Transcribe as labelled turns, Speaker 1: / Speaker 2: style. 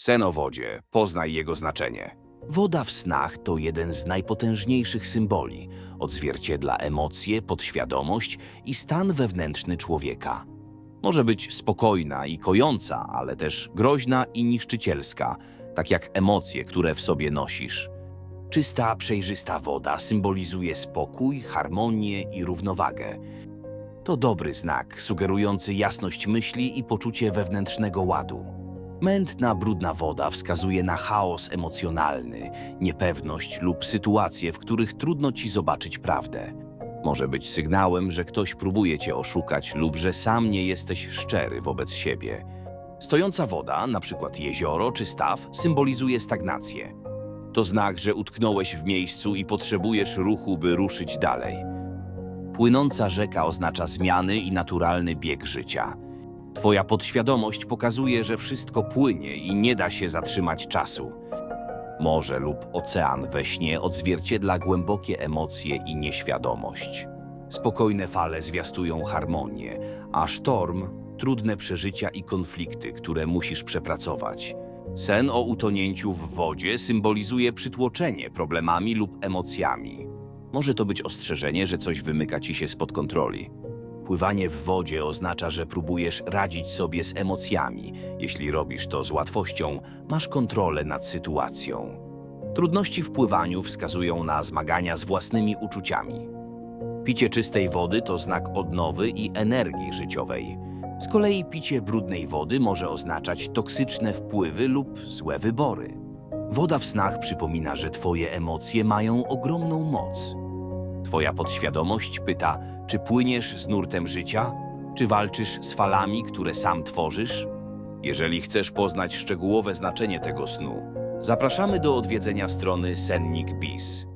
Speaker 1: Sen o wodzie, poznaj jego znaczenie. Woda w snach to jeden z najpotężniejszych symboli. Odzwierciedla emocje, podświadomość i stan wewnętrzny człowieka. Może być spokojna i kojąca, ale też groźna i niszczycielska, tak jak emocje, które w sobie nosisz. Czysta, przejrzysta woda symbolizuje spokój, harmonię i równowagę. To dobry znak, sugerujący jasność myśli i poczucie wewnętrznego ładu. Mętna, brudna woda wskazuje na chaos emocjonalny, niepewność lub sytuacje, w których trudno ci zobaczyć prawdę. Może być sygnałem, że ktoś próbuje cię oszukać lub że sam nie jesteś szczery wobec siebie. Stojąca woda, przykład jezioro czy staw, symbolizuje stagnację. To znak, że utknąłeś w miejscu i potrzebujesz ruchu, by ruszyć dalej. Płynąca rzeka oznacza zmiany i naturalny bieg życia. Twoja podświadomość pokazuje, że wszystko płynie i nie da się zatrzymać czasu. Morze lub ocean we śnie odzwierciedla głębokie emocje i nieświadomość. Spokojne fale zwiastują harmonię, a sztorm trudne przeżycia i konflikty, które musisz przepracować. Sen o utonięciu w wodzie symbolizuje przytłoczenie problemami lub emocjami. Może to być ostrzeżenie, że coś wymyka ci się spod kontroli. Pływanie w wodzie oznacza, że próbujesz radzić sobie z emocjami. Jeśli robisz to z łatwością, masz kontrolę nad sytuacją. Trudności w pływaniu wskazują na zmagania z własnymi uczuciami. Picie czystej wody to znak odnowy i energii życiowej. Z kolei picie brudnej wody może oznaczać toksyczne wpływy lub złe wybory. Woda w snach przypomina, że twoje emocje mają ogromną moc. Twoja podświadomość pyta, czy płyniesz z nurtem życia, czy walczysz z falami, które sam tworzysz? Jeżeli chcesz poznać szczegółowe znaczenie tego snu, zapraszamy do odwiedzenia strony Sennik Bis.